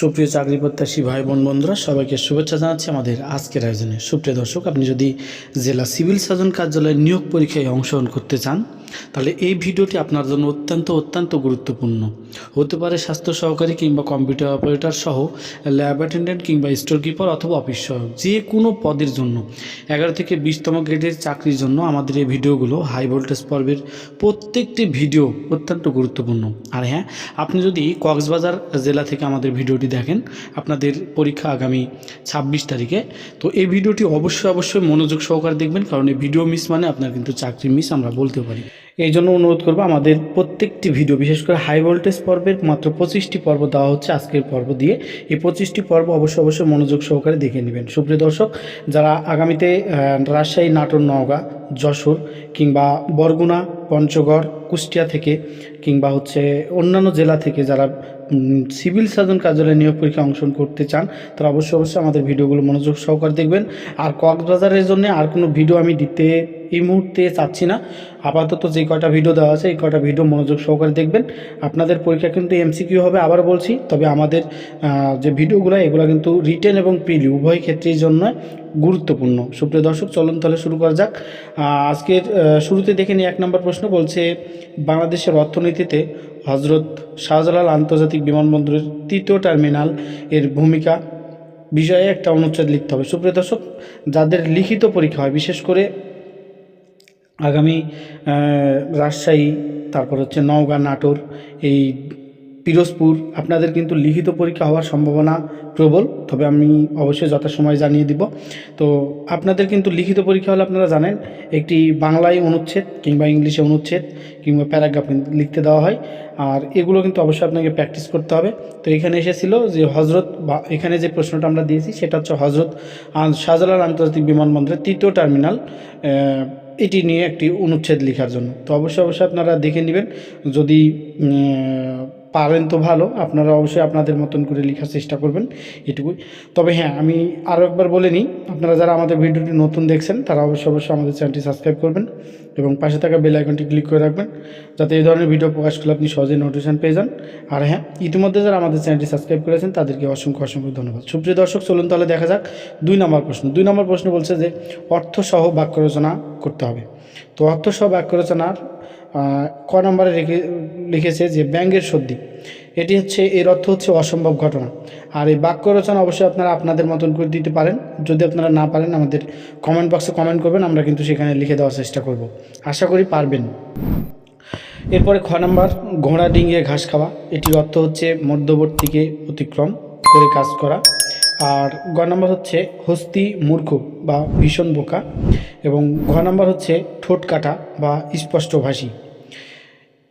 সুপ্রিয় চাকরি প্রত্যাশী ভাই বোন বন্ধুরা, সবাইকে শুভেচ্ছা জানাচ্ছি আমাদের আজকের আয়োজনে। সুপ্রিয় দর্শক, আপনি যদি জেলা সিভিল সার্জন কার্যালয়ের নিয়োগ পরীক্ষায় অংশগ্রহণ করতে চান, তাহলে এই ভিডিওটি আপনার জন্য অত্যন্ত অত্যন্ত গুরুত্বপূর্ণ। হতে পারে স্বাস্থ্য সহকারী কিংবা কম্পিউটার অপারেটর সহ ল্যাব অ্যাটেন্ডেন্ট কিংবা স্টোর কিপার অথবা অফিস সহায়ক। যে কোনো পদের জন্য, এগারো থেকে বিশতম গ্রেডের চাকরির জন্য আমাদের এই ভিডিওগুলো হাই ভোল্টেজ পর্বের প্রত্যেকটি ভিডিও অত্যন্ত গুরুত্বপূর্ণ। আর হ্যাঁ আপনি যদি কক্সবাজার জেলা থেকে আমাদের ভিডিওটি দেখেন, আপনাদের পরীক্ষা আগামী ছাব্বিশ তারিখে। তো এই ভিডিওটি অবশ্যই অবশ্যই মনোযোগ সহকারে দেখবেন, কারণ এই ভিডিও মিস মানে আপনার কিন্তু চাকরি মিস আমরা বলতে পারি। এই জন্য অনুরোধ করব, আমাদের প্রত্যেকটি ভিডিও, বিশেষ করে হাই ভোল্টেজ পর্বের মাত্র পঁচিশটি পর্ব দেওয়া হচ্ছে আজকের পর্ব দিয়ে। এই পঁচিশটি পর্ব অবশ্যই অবশ্যই মনোযোগ সহকারে দেখে নেবেন। সুপ্রিয় দর্শক, যারা আগামীতে রাজশাহী, নাটোর, নওগাঁ, যশোর কিংবা বরগুনা, পঞ্চগড়, কুষ্টিয়া থেকে কিংবা হচ্ছে অন্যান্য জেলা থেকে যারা সিভিল সার্জন কার্যালয়ে নিয়োগ পরীক্ষায় অংশগ্রহণ করতে চান, তারা অবশ্যই অবশ্যই আমাদের ভিডিওগুলো মনোযোগ সহকারে দেখবেন। আর কক্সবাজারের জন্য আর কোনো ভিডিও আমি দিতে এই মুহূর্তে চাচ্ছি না। আপাতত যে কয়টা ভিডিও দেওয়া আছে, এই কয়টা ভিডিও মনোযোগ সহকারে দেখবেন। আপনাদের পরীক্ষা কিন্তু এমসিকিউ হবে আবার বলছি, তবে আমাদের যে ভিডিওগুলো, এগুলো কিন্তু রিটেন এবং প্রিলি উভয় ক্ষেত্রের জন্য গুরুত্বপূর্ণ। সুপ্রিয় দর্শক, চলুন তাহলে শুরু করা যাক। আজকের শুরুতে দেখে নিই, এক নম্বর প্রশ্ন বলছে, বাংলাদেশের অর্থনীতিতে হজরত শাহজালাল আন্তর্জাতিক বিমানবন্দরের তৃতীয় টার্মিনাল এর ভূমিকা বিষয়ে একটা অনুচ্ছেদ লিখতে হবে। সুপ্রিয় দর্শক, যাদের লিখিত পরীক্ষা হয়, বিশেষ করে আগামী রাজশাহী, তারপর হচ্ছে নওগাঁ, নাটোর, এই পিরোজপুর, আপনাদের কিন্তু লিখিত পরীক্ষা হওয়ার সম্ভাবনা প্রবল, তবে আমি অবশ্যই যথাসময় জানিয়ে দিব। তো আপনাদের কিন্তু লিখিত পরীক্ষা হলে আপনারা জানেন, একটি বাংলায় অনুচ্ছেদ কিংবা ইংলিশে অনুচ্ছেদ কিংবা প্যারাগ্রাফ লিখতে দেওয়া হয়, আর এগুলো কিন্তু অবশ্যই আপনাকে প্র্যাকটিস করতে হবে। তো এখানে এসেছিল যে হজরত বা এখানে যে প্রশ্নটা আমরা দিয়েছি, সেটা হচ্ছে হজরত শাহজালাল আন্তর্জাতিক বিমানবন্দরের তৃতীয় টার্মিনাল এটি নিয়ে একটি অনুচ্ছেদ লেখার জন্য। তো অবশ্যই অবশ্যই আপনারা দেখে নেবেন। যদি পারেন তো ভালো। আপনারা অবশ্যই আপনাদের মতন করে লেখার চেষ্টা করবেন এটুকুই। তবে হ্যাঁ আমি আরও একবার বলে নিই, আপনারা যারা আমাদের ভিডিওটি নতুন দেখছেন, তারা অবশ্যই অবশ্যই আমাদের চ্যানেলটি সাবস্ক্রাইব করবেন এবং পাশে থাকা বেল আইকনটি ক্লিক করে রাখবেন, যাতে এই ধরনের ভিডিও প্রকাশ করলে আপনি সহজেই নোটিফিকেশন পেয়ে যান। আর হ্যাঁ ইতিমধ্যে যারা আমাদের চ্যানেলটি সাবস্ক্রাইব করেছেন, তাদেরকে অসংখ্য অসংখ্য ধন্যবাদ। সুপ্রিয় দর্শক, চলুন তাহলে দেখা যাক দুই নম্বর প্রশ্ন। দুই নম্বর প্রশ্ন বলছে যে, অর্থসহ বাক্য রচনা করতে হবে। তো অর্থসহ বাক্য রচনার ক নম্বরে রেখে লিখেছে যে ব্যাঙ্গের সর্দি এটি হচ্ছে, এর অর্থ হচ্ছে অসম্ভব ঘটনা। আর এই বাক্য রচনা অবশ্যই আপনারা আপনাদের মতন করে দিতে পারেন। যদি আপনারা না পারেন, আমাদের কমেন্ট বক্সে কমেন্ট করবেন, আমরা কিন্তু সেখানে লিখে দেওয়ার চেষ্টা করব। আশা করি পারবেন। এরপরে খ নাম্বার, ঘোড়া ডিঙিয়ে ঘাস খাওয়া। এটির অর্থ হচ্ছে মধ্যবর্তীকে অতিক্রম করে কাজ করা। আর গ নাম্বার হচ্ছে হস্তি মূর্খ বা ভীষণ বোকা। এবং ঘ নাম্বার হচ্ছে ঠোঁট কাটা বা স্পষ্টভাষী।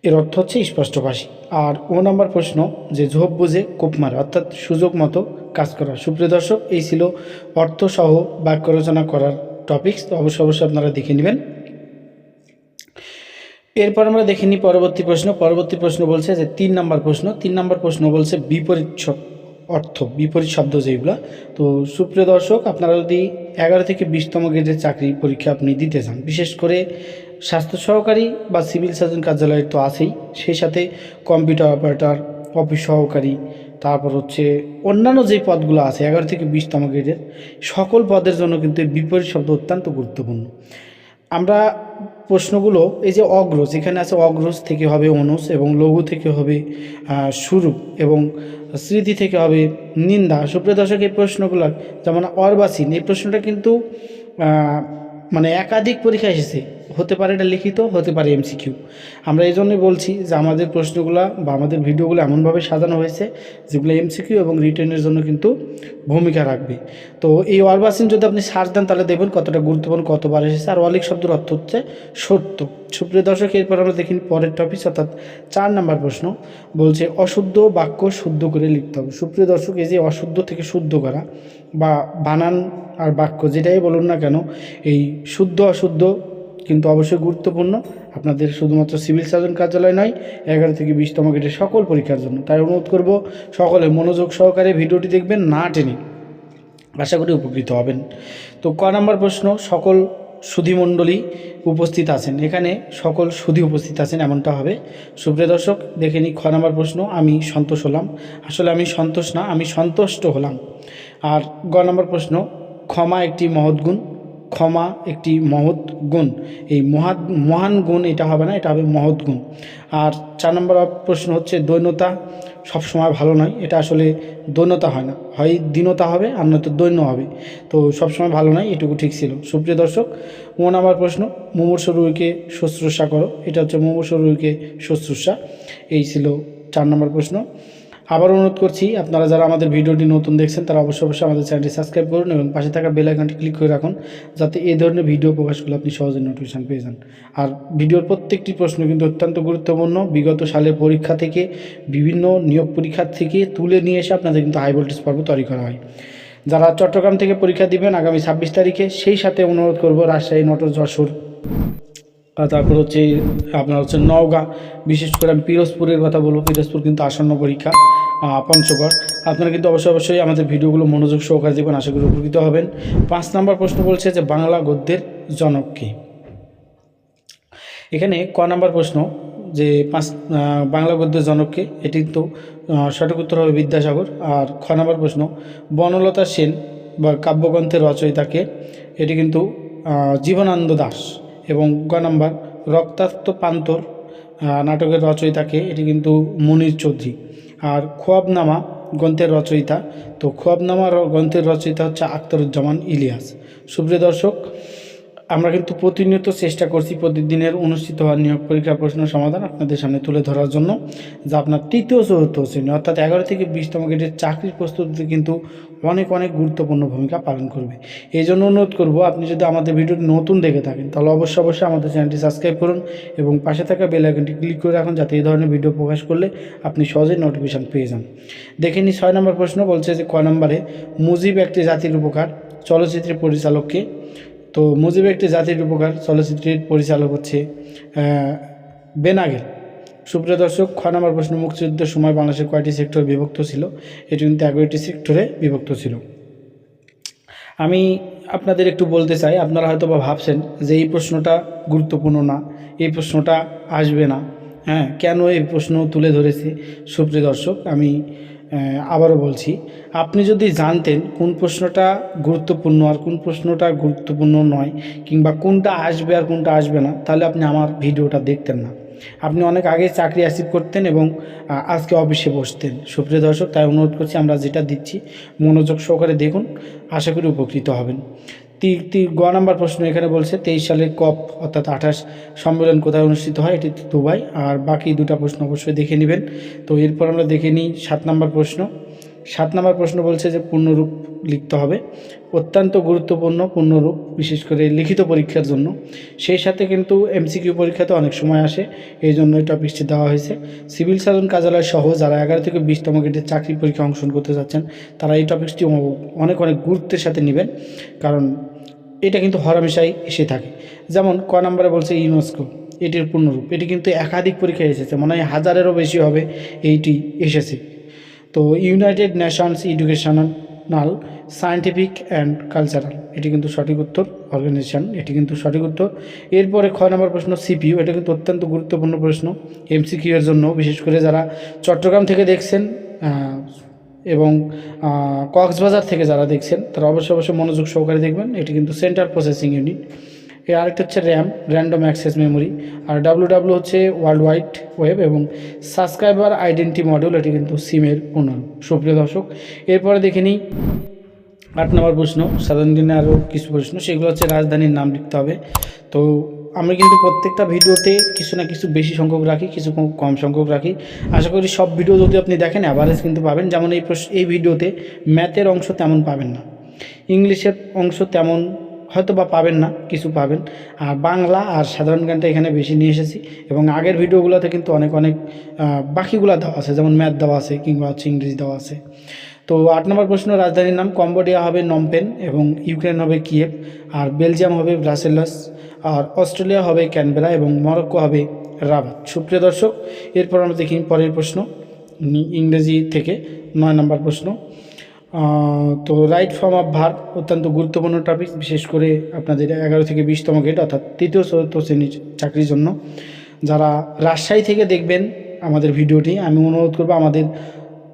এর অর্থ হচ্ছে স্পষ্টভাষী। আর ও নাম্বার প্রশ্ন, যে ঝোপ বুঝে কোপ মারা, অর্থাৎ সুযোগ মতো কাজ করা। সুপ্রিয় দর্শক, এই ছিল অর্থসহ বাক্য রচনা করার টপিকস তো অবশ্যই অবশ্যই আপনারা দেখে নেবেন। এরপর আমরা দেখে নিই পরবর্তী প্রশ্ন। পরবর্তী প্রশ্ন বলছে যে, তিন নম্বর প্রশ্ন। তিন নম্বর প্রশ্ন বলছে বিপরীত অর্থ, বিপরীত শব্দ যেগুলো তো সুপ্রিয় দর্শক, আপনারা যদি এগারো থেকে বিশতম গ্রেডের চাকরি পরীক্ষা আপনি দিতে চান, বিশেষ করে স্বাস্থ্য সহকারী বা সিভিল সার্জন কার্যালয়ের তো আছেই। সেই সাথে কম্পিউটার অপারেটর, অফিস সহকারী, তারপর হচ্ছে অন্যান্য যে পদগুলো আছে, এগারো থেকে বিশতম গ্রেডের, সকল পদের জন্য কিন্তু বিপরীত শব্দ অত্যন্ত গুরুত্বপূর্ণ। আমরা প্রশ্নগুলো, এই যে অগ্রজ এখানে আছে অগ্রজ থেকে হবে অনুস এবং লঘু থেকে হবে শুরু এবং স্মৃতি থেকে হবে নিন্দা। সুপ্রিয় দর্শক, এই প্রশ্নগুলো যেমন অর্বাসীন, এই প্রশ্নটা কিন্তু মানে একাধিক পরীক্ষা এসেছে। হতে পারে এটা লিখিত, হতে পারে এমসিকিউ আমরা এই জন্যই বলছি যে আমাদের প্রশ্নগুলো বা আমাদের ভিডিওগুলো এমনভাবে সাজানো হয়েছে যেগুলো এমসিকিউ এবং রিটার্নের জন্য কিন্তু ভূমিকা রাখবে। তো এই অর্বাসীন যদি আপনি সার্চ দেন তাহলে দেখবেন কতটা গুরুত্বপূর্ণ কতবার এসেছে। আর অলিক শব্দের অর্থ হচ্ছে সত্য। সুপ্রিয় দর্শক, এরপর আমরা দেখি পরের টপিক অর্থাৎ চার নাম্বার প্রশ্ন। বলছে অশুদ্ধ বাক্য শুদ্ধ করে লিখতে হবে। সুপ্রিয় দর্শক, এই যে অশুদ্ধ থেকে শুদ্ধ করা বা বানান আর বাক্য যেটাই বলুন না কেন, এই শুদ্ধ অশুদ্ধ কিন্তু অবশ্যই গুরুত্বপূর্ণ। আপনাদের শুধুমাত্র সিভিল সার্জন কার্যালয় নয়, এগারো থেকে বিশতম গেটের সকল পরীক্ষার জন্য। তাই অনুরোধ করব, সকলে মনোযোগ সহকারে ভিডিওটি দেখবেন, না টেনে আশা করি উপকৃত হবেন। তো ক নম্বর প্রশ্ন, সকল সুধীমণ্ডলী উপস্থিত আছেন? এখানে সকল সুধী উপস্থিত আছেন, এমনটা হবে। সুপ্রিয় দর্শক, দেখে নিই খ নম্বর প্রশ্ন, আমি সন্তোষ হলাম। আসলে আমি সন্তোষ না, আমি সন্তুষ্ট হলাম। আর গ নম্বর প্রশ্ন ক্ষমা একটি মহৎ গুণ, ক্ষমা একটি মহৎ গুণ। এই মহা, মহান গুণ এটা হবে না, এটা হবে মহৎ গুণ। আর চার নম্বর প্রশ্ন হচ্ছে দৈন্যতা সবসময় ভালো নয়, এটা আসলে দৈন্যতা হয় না। হয় দীনতা হবে, আর নয়তো দৈন্য হবে। তো সবসময় ভালো নয়, এটুকু ঠিক ছিল। সুপ্রিয় দর্শক ও নাম্বার প্রশ্ন, মুমূর্ষ রুগীকে শুশ্রূষা করো। এটা হচ্ছে মুমূর্ষ রুগীকে শুশ্রূষা। এই ছিল চার নম্বর প্রশ্ন। আবার অনুরোধ করছি, আপনারা যারা আমাদের ভিডিওটি নতুন দেখছেন, তারা অবশ্যই অবশ্যই আমাদের চ্যানেলটি সাবস্ক্রাইব করুন এবং পাশে থাকা বেল আইকনটি ক্লিক করে রাখুন, যাতে এই ধরনের ভিডিও প্রকাশগুলো আপনি সহজে নোটিফিকেশান পেয়ে যান। আর ভিডিওর প্রত্যেকটি প্রশ্ন কিন্তু অত্যন্ত গুরুত্বপূর্ণ। বিগত সালের পরীক্ষা থেকে, বিভিন্ন নিয়োগ পরীক্ষা থেকে তুলে নিয়ে এসে আপনাদের কিন্তু হাই ভোল্টেজ পর্ব তৈরি করা হয়। যারা চট্টগ্রাম থেকে পরীক্ষা দিবেন আগামী ছাব্বিশ তারিখে, সেই সাথে অনুরোধ করব রাজশাহী নটর যশোর তারপর হচ্ছে আপনার হচ্ছে নওগাঁ, বিশেষ করে আমি পিরোজপুরের কথা বলব। পিরোজপুর কিন্তু আসন্ন পরীক্ষা পঞ্চগড়। আপনারা কিন্তু অবশ্যই অবশ্যই আমাদের ভিডিওগুলো মনোযোগ সহকারে দেখবেন, আশা করি উপকৃত হবেন। পাঁচ নম্বর প্রশ্ন বলছে যে বাংলা গদ্যের জনক কে? এখানে ক নম্বর প্রশ্ন যে পাঁচ বাংলা গদ্যের জনককে এটি তো সঠিক উত্তর হবে বিদ্যাসাগর। আর খ নম্বর প্রশ্ন, বনলতা সেন বা কাব্যগ্রন্থের রচয়িতাকে এটি কিন্তু জীবনানন্দ দাস। এবং গ নম্বর রক্তাক্ত পান্তর আহ, নাটকের রচয়িতাকে এটি কিন্তু মনির চৌধুরী। আর খোয়াবনামা গ্রন্থের রচয়িতা তো খোয়াবনামা গ্রন্থের রচয়িতা হচ্ছে আখতারুজ্জামান ইলিয়াস। সুপ্রিয় দর্শক আমরা কিন্তু প্রতিনিয়ত চেষ্টা করছি প্রতিদিনের অনুষ্ঠিত হওয়া নিয়োগ পরীক্ষার প্রশ্ন সমাধান আপনাদের সামনে তুলে ধরার জন্য যা আপনার তৃতীয় চতুর্থ শ্রেণি অর্থাৎ এগারো থেকে বিশতম গ্রেডের চাকরির প্রস্তুতিতে কিন্তু অনেক অনেক গুরুত্বপূর্ণ ভূমিকা পালন করবে। এই জন্য অনুরোধ করব, আপনি যদি আমাদের ভিডিওটি নতুন দেখে থাকেন, তাহলে অবশ্যই অবশ্যই আমাদের চ্যানেলটি সাবস্ক্রাইব করুন এবং পাশে থাকা বেল আইকনটি ক্লিক করে রাখুন, যাতে এই ধরনের ভিডিও প্রকাশ করলে আপনি সহজেই নোটিফিকেশান পেয়ে যান। দেখে নিই ছয় নম্বর প্রশ্ন, বলছে যে ক নম্বরে, মুজিব একটি জাতির উপকার, চলচ্চিত্রের পরিচালককে তো মুজিব একটি জাতির উপকার, চলচ্চিত্রের পরিচালক হচ্ছে বেনাগেল। সুপ্রিয় দর্শক, খ নম্বর প্রশ্ন, মুক্তিযুদ্ধের সময় বাংলাদেশের কয়টি সেক্টর বিভক্ত ছিল? এটি কিন্তু এগারোটি সেক্টরে বিভক্ত ছিল। আমি আপনাদের একটু বলতে চাই, আপনারা হয়তো বা ভাবছেন যে এই প্রশ্নটা গুরুত্বপূর্ণ না, এই প্রশ্নটা আসবে না। হ্যাঁ কেন এই প্রশ্ন তুলে ধরেছে? সুপ্রিয় দর্শক, আমি আবারও বলছি, আপনি যদি জানতেন কোন প্রশ্নটা গুরুত্বপূর্ণ আর কোন প্রশ্নটা গুরুত্বপূর্ণ নয়, কিংবা কোনটা আসবে আর কোনটা আসবে না, তাহলে আপনি আমার ভিডিওটা দেখতেন না। আপনি অনেক আগে চাকরি অ্যাচিভ করতেন এবং আজকে অফিসে বসতেন। সুপ্রিয় দর্শক, তাই অনুরোধ করছি আমরা যেটা দিচ্ছি, মনোযোগ সহকারে দেখুন, আশা করি উপকৃত হবেন। তি গ নাম্বার প্রশ্ন এখানে বলছে তেইশ সালে কপ অর্থাৎ আঠাশ সম্মেলন কোথায় অনুষ্ঠিত হয়? এটি দুবাই। আর বাকি দুটা প্রশ্ন অবশ্যই দেখে নেবেন। তো এরপর আমরা দেখে নিই সাত নম্বর প্রশ্ন। সাত নম্বর প্রশ্ন বলছে যে পূর্ণরূপ লিখতে হবে। অত্যন্ত গুরুত্বপূর্ণ পূর্ণরূপ, বিশেষ করে লিখিত পরীক্ষার জন্য। সেই সাথে কিন্তু এমসিকিউ পরীক্ষাতে অনেক সময় আসে, এই জন্য এই টপিকটি দেওয়া হয়েছে। সিভিল সার্জন কার্যালয় সহ যারা এগারো থেকে বিশতম গ্রেডের চাকরি পরীক্ষা অংশগ্রহণ করতে যাচ্ছেন, তারা এই টপিকটি অনেক অনেক গুরুত্বের সাথে নেবেন। কারণ এটা কিন্তু হরমেশাই এসে থাকে। যেমন ক নম্বরে বলছে ইউনেস্কো এটির পূর্ণরূপ। এটি কিন্তু একাধিক পরীক্ষায় এসেছে, মনে হয় হাজারেরও বেশি হবে, এইটি এসেছে। তো United Nations Educational Scientific and Cultural এটি কিন্তু সঠিক উত্তর অর্গানাইজেশন এটি কিন্তু সঠিক উত্তর। এরপরে খ নম্বর প্রশ্ন সিপিইউ এটা কিন্তু অত্যন্ত গুরুত্বপূর্ণ প্রশ্ন। এমসিকিউ এর জন্য, বিশেষ করে যারা চট্টগ্রাম থেকে দেখছেন এবং কক্সবাজার থেকে যারা দেখছেন, তারা অবশ্যই অবশ্যই মনোযোগ সহকারে দেখবেন। এটি কিন্তু সেন্ট্রাল প্রসেসিং ইউনিট এর আরেকটা হচ্ছে র্যাম র্যান্ডম অ্যাক্সেস মেমোরি আর ডাব্লু ডাব্লু হচ্ছে ওয়ার্ল্ড ওয়াইড ওয়েব এবং সাবস্ক্রাইবার আইডেন্টি মডিউল এটি কিন্তু সিমের পুনর সুপ্রিয় দর্শক, এরপরে দেখে নিই আট নম্বর প্রশ্ন। সাধারণ জ্ঞানে আরও কিছু প্রশ্ন, সেগুলো হচ্ছে রাজধানীর নাম লিখতে হবে। তো আমি কিন্তু প্রত্যেকটা ভিডিওতে কিছু না কিছু বেশি সংখ্যক রাখি, কিছু কম- সংখ্যক রাখি। আশা করি সব ভিডিও যদি আপনি দেখেন অ্যাভারেজ কিন্তু পাবেন। যেমন এই এই ভিডিওতে ম্যাথের অংশ তেমন পাবেন না। ইংলিশের অংশ তেমন হয়তো বা পাবেন না, কিছু পাবেন। আর বাংলা আর সাধারণ জ্ঞানটা এখানে বেশি নিয়ে এসেছি এবং আগের ভিডিওগুলোতে কিন্তু অনেক অনেক বাকিগুলো দেওয়া আছে, যেমন ম্যাথ দেওয়া আছে কিংবা হচ্ছে ইংরেজি দেওয়া আছে। তো আট নম্বর প্রশ্ন, রাজধানীর নাম কম্বোডিয়া হবে নমপেন এবং ইউক্রেন হবে কিয়েভ, আর বেলজিয়াম হবে ব্রাসেলস, আর অস্ট্রেলিয়া হবে ক্যানবেরা এবং মরক্কো হবে রাবাত সুপ্রিয় দর্শক, এরপর আমরা দেখি পরের প্রশ্ন ইংরেজি থেকে নয় নম্বর প্রশ্ন। তো রাইট ফর্ম অফ ভার অত্যন্ত গুরুত্বপূর্ণ টপিক বিশেষ করে আপনাদের এগারো থেকে বিশতম গেট অর্থাৎ তৃতীয় চতুর্থ শ্রেণির চাকরির জন্য। যারা রাজশাহী থেকে দেখবেন আমাদের ভিডিওটি, আমি অনুরোধ করব আমাদের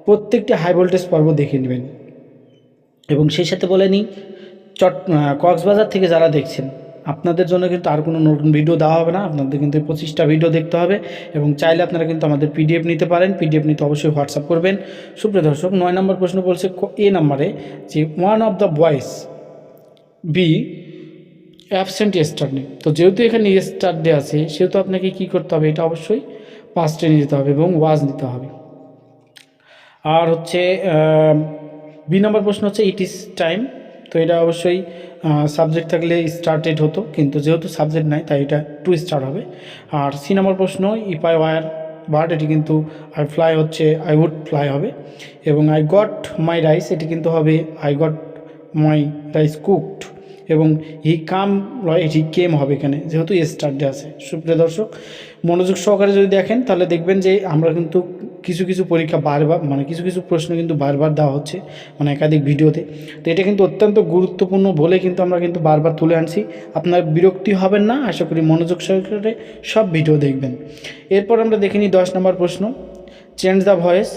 প্রত্যেকটি হাই ভোল্টেজ পর্ব দেখে নেবেন। এবং সেই সাথে বলে নিই, চট কক্সবাজার থেকে যারা দেখছেন আপনাদের জন্য কিন্তু আর কোনো নতুন ভিডিও দেওয়া হবে না। আপনাদের কিন্তু পঁচিশটা ভিডিও দেখতে হবে এবং চাইলে আপনারা কিন্তু আমাদের পিডিএফ নিতে পারেন। পিডিএফ নিতে অবশ্যই হোয়াটসঅ্যাপ করবেন। সুপ্রিয় দর্শক, নয় নম্বর প্রশ্ন বলছে এ নাম্বারে যে one of the boys be absent Saturday তো যেহেতু এখানে স্টার স্টারডে আছে, সেহেতু আপনাকে কী করতে হবে? এটা অবশ্যই পাস্টে নিয়ে যেতে হবে এবং ওয়াজ নিতে হবে। আর হচ্ছে বি নম্বর প্রশ্ন হচ্ছে ইট ইজ টাইম তো এটা অবশ্যই সাবজেক্ট থাকলে স্টার্টেড হতো, কিন্তু যেহেতু সাবজেক্ট নাই, তাই এটা টু স্টার্ট হবে। আর সি নম্বর প্রশ্ন ইফ আই ওয়ার বার্ড এটি কিন্তু আই ফ্লাই হচ্ছে আই উড ফ্লাই হবে। এবং আই গট মাই রাইস এটি কিন্তু হবে I got my rice cooked এবং হি কাম এটি কেম হবে এখানে, যেহেতু স্টার্টে আছে। সুপ্রিয় দর্শক, মনোযোগ সহকারে যদি দেখেন, তাহলে দেখবেন যে আমরা কিন্তু কিছু কিছু পরীক্ষা বারবার মানে কিছু কিছু প্রশ্ন কিন্তু বারবার দেওয়া হচ্ছে মানে একাধিক ভিডিওতে। তো এটা কিন্তু অত্যন্ত গুরুত্বপূর্ণ বলে কিন্তু আমরা কিন্তু বারবার তুলে আনছি। আপনার বিরক্তি হবেন না, আশা করি মনোযোগ সহকারে সব ভিডিও দেখবেন। এরপর আমরা দেখে নিই দশ নম্বর প্রশ্ন। Change the voice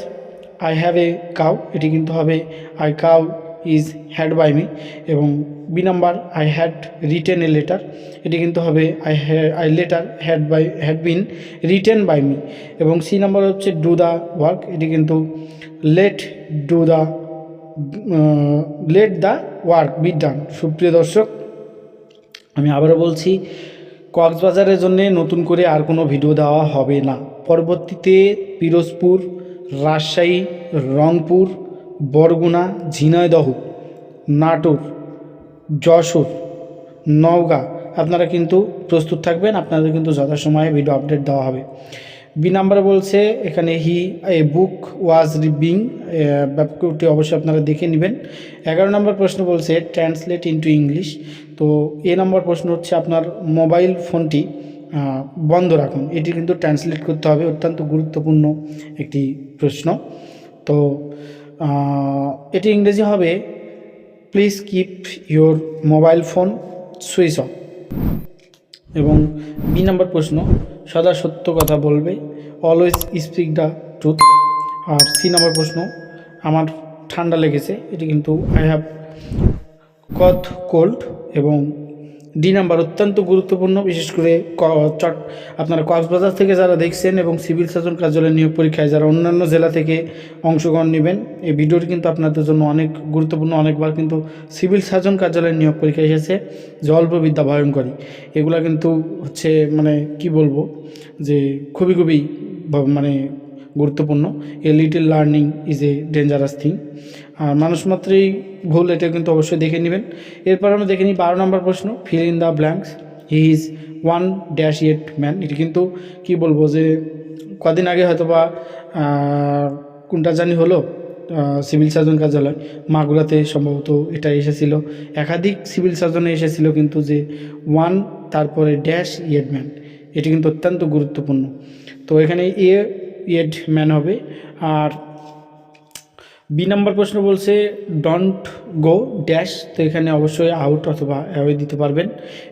I have a cow এটি কিন্তু হবে I cow is had by me এবং B number I had written a letter এটি কিন্তু হবে I I letter had by had been written by me এবং সি নাম্বার হচ্ছে do the work এটি কিন্তু let do the let the work be done সুপ্রিয় দর্শক, আমি আবারও বলছি, কক্সবাজারের জন্য নতুন করে আর কোনো ভিডিও দেওয়া হবে না। পরবর্তীতে পিরোজপুর, রাজশাহী, রংপুর বরগুনা, ঝিনাইদহ, নাটোর, যশোর, নওগাঁ। আপনারা কিন্তু প্রস্তুত থাকবেন, আপনাদের কিন্তু যথাসময়ে ভিডিও আপডেট দেওয়া হবে। বি নাম্বারে বলছে, এখানে হি এ বুক ওয়াজ বিং ব্যাপারটি অবশ্যই আপনারা দেখে নেবেন। এগারো নম্বর প্রশ্ন বলছে ট্রান্সলেট ইনটু ইংলিশ তো এ নম্বর প্রশ্ন হচ্ছে আপনার মোবাইল ফোনটি বন্ধ রাখুন। এটি কিন্তু ট্রান্সলেট করতে হবে, অত্যন্ত গুরুত্বপূর্ণ একটি প্রশ্ন। তো এটি ইংরেজি হবে please keep your mobile phone switch off এবং বি নম্বর প্রশ্ন, সদা সত্য কথা বলবে অলওয়েজ স্পিক দ্য ট্রুথ আর সি নম্বর প্রশ্ন, আমার ঠান্ডা লেগেছে, এটি কিন্তু আই হ্যাভ কথ কোল্ড এবং ডি নাম্বার অত্যন্ত গুরুত্বপূর্ণ, বিশেষ করে চট, আপনারা কক্সবাজার থেকে যারা দেখছেন এবং সিভিল সার্জন কার্যালয় নিয়োগ পরীক্ষায় যারা অন্যান্য জেলা থেকে অংশগ্রহণ নেবেন, এই ভিডিওটি কিন্তু আপনাদের জন্য অনেক গুরুত্বপূর্ণ, অনেকবার কিন্তু সিভিল সার্জন কার্যালয়ের নিয়োগ পরীক্ষা এসেছে, যে অল্প বিদ্যা ভয়ঙ্করী এগুলা কিন্তু হচ্ছে মানে কি বলব, যে খুবই খুবই মানে গুরুত্বপূর্ণ। A little learning is a dangerous thing আর মানুষ মাত্রই ভুল, এটা কিন্তু অবশ্যই দেখে নেবেন। এরপর আমরা দেখে নিই বারো নম্বর প্রশ্ন fill in the blanks he is one dash eyed man এটি কিন্তু কি বলব যে, কদিন আগে হয়তো বা কোনটা জানি হলো সিভিল সার্জন কার্যালয়, মাগুরাতে সম্ভবত এটা এসেছিল। একাধিক সিভিল সার্জনে এসেছিল কিন্তু যে ওয়ান তারপরে ড্যাশ ইয়েড ম্যান এটি কিন্তু অত্যন্ত গুরুত্বপূর্ণ। তো এখানে এ ইয়েড ম্যান হবে। আর বি নাম্বার প্রশ্ন বলছে ডন্ট গো ড্যাশ তো এখানে অবশ্যই আউট অথবা অ্যাওয়ে দিতে পারবেন।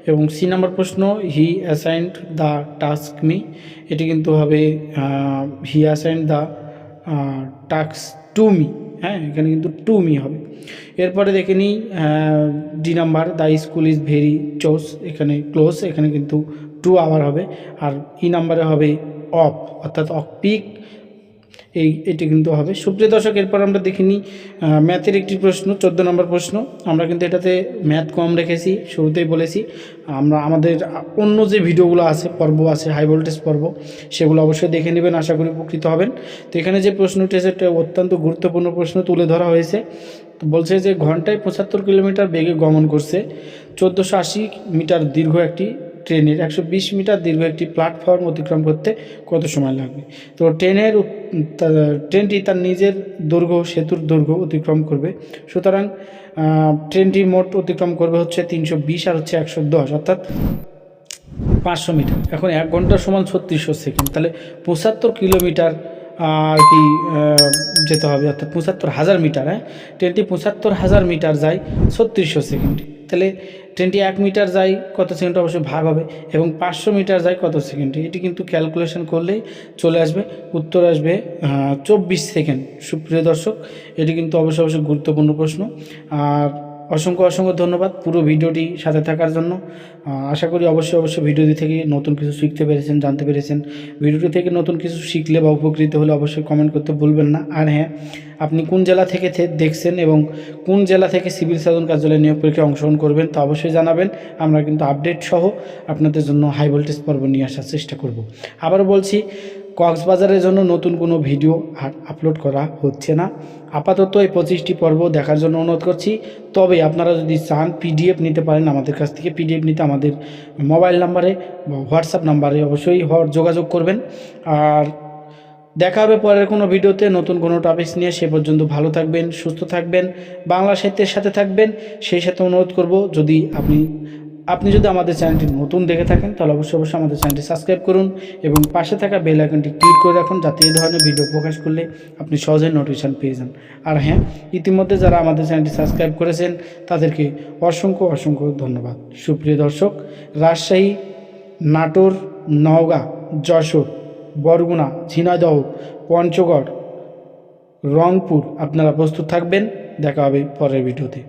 এবং সি নাম্বার প্রশ্ন he assigned the task me এটি কিন্তু হবে he assigned the task to me হ্যাঁ এখানে কিন্তু টু মি হবে। এরপরে দেখে নিই D number the school is very chose এখানে ক্লোজ এখানে কিন্তু টু আওয়ার হবে। আর ই নাম্বারে হবে অফ অর্থাৎ অফ পিক এই, এটি কিন্তু হবে। সুপ্রিয় দর্শক, এরপর আমরা দেখিনি ম্যাথের একটি প্রশ্ন, চোদ্দ নম্বর প্রশ্ন। আমরা কিন্তু এটাতে ম্যাথ কম রেখেছি, শুরুতেই বলেছি। আমরা আমাদের অন্য যে ভিডিওগুলো আছে, পর্ব আছে হাই ভোল্টেজ পর্ব, সেগুলো অবশ্যই দেখে নেবেন, আশা করি উপকৃত হবেন। তো এখানে যে প্রশ্নটি আছে এটা অত্যন্ত গুরুত্বপূর্ণ প্রশ্ন তুলে ধরা হয়েছে। বলছে যে, ঘন্টায় পঁচাত্তর কিলোমিটার বেগে গমন করছে, চোদ্দোশো মিটার দীর্ঘ একটি ট্রেনের একশো বিশ মিটার দীর্ঘ একটি প্ল্যাটফর্ম অতিক্রম করতে কত সময় লাগবে? তো ট্রেনের ট্রেনটি তার নিজের দৈর্ঘ্য সেতুর দৈর্ঘ্য অতিক্রম করবে। সুতরাং ট্রেনটি মোট অতিক্রম করবে হচ্ছে তিনশো বিশ আর হচ্ছে একশো দশ, অর্থাৎ পাঁচশো মিটার। এখন এক ঘণ্টা সমান ছত্রিশশো সেকেন্ড। তাহলে পঁচাত্তর কিলোমিটার আর কি যেতে হবে, অর্থাৎ পঁচাত্তর হাজার মিটার হ্যাঁ? ট্রেনটি পঁচাত্তর হাজার মিটার যায় ছত্রিশশো সেকেন্ডে। তাহলে ট্রেনটি এক মিটার যায় কত সেকেন্ড অবশ্যই ভাগ হবে এবং পাঁচশো মিটার যায় কত সেকেন্ডে এটি কিন্তু ক্যালকুলেশন করলেই চলে আসবে। উত্তর আসবে চব্বিশ সেকেন্ড সুপ্রিয় দর্শক, এটি কিন্তু অবশ্যই অবশ্যই গুরুত্বপূর্ণ প্রশ্ন। আর অসংখ্য অসংখ্য ধন্যবাদ পুরো ভিডিওটি সাথে থাকার জন্য। আশা করি অবশ্যই অবশ্যই ভিডিওটি থেকে নতুন কিছু শিখতে পেরেছেন, জানতে পেরেছেন। ভিডিওটি থেকে নতুন কিছু শিখলে বা উপকৃত হলে অবশ্যই কমেন্ট করতে ভুলবেন না। আর হ্যাঁ আপনি কোন জেলা থেকে দেখছেন এবং কোন জেলা থেকে সিভিল সার্জন কার্যালয়ে নিয়োগ পরীক্ষায় অংশগ্রহণ করবেন তা অবশ্যই জানাবেন। আমরা কিন্তু আপডেট সহ আপনাদের জন্য হাই ভোল্টেজ পর্ব নিয়ে আসার চেষ্টা করব। আবার বলছি কক্সবাজারের জন্য নতুন কোনো ভিডিও আর আপলোড করা হচ্ছে না। আপাতত এই পঁচিশটি পর্ব দেখার জন্য অনুরোধ করছি। তবে আপনারা যদি চান পিডিএফ নিতে পারেন আমাদের কাছ থেকে। পিডিএফ নিতে আমাদের মোবাইল নাম্বারে বা হোয়াটসঅ্যাপ নাম্বারে অবশ্যই যোগাযোগ করবেন। আর দেখা হবে পরের কোনো ভিডিওতে। নতুন কোনো টপিকস নিয়ে সে পর্যন্ত ভালো থাকবেন, সুস্থ থাকবেন, বাংলা সাহিত্যের সাথে থাকবেন। সেই সাথে অনুরোধ করব, যদি আপনি আপনি যদি আমাদের চ্যানেলটি নতুন দেখে থাকেন, তাহলে অবশ্যই অবশ্যই আমাদের চ্যানেলটি সাবস্ক্রাইব করুন এবং পাশে থাকা বেল আইকনটি ক্লিক করে রাখুন যাতে এই ধরনের ভিডিও প্রকাশ করলে আপনি সহজেই নোটিফিকেশান পেয়ে যান। আর হ্যাঁ ইতিমধ্যে যারা আমাদের চ্যানেলটি সাবস্ক্রাইব করেছেন, তাদেরকে অসংখ্য অসংখ্য ধন্যবাদ। সুপ্রিয় দর্শক, রাজশাহী, নাটোর, নওগাঁ, যশোর, বরগুনা, ঝিনাইদহ, পঞ্চগড়, রংপুর আপনারা প্রস্তুত থাকবেন। দেখা হবে পরের ভিডিওতে।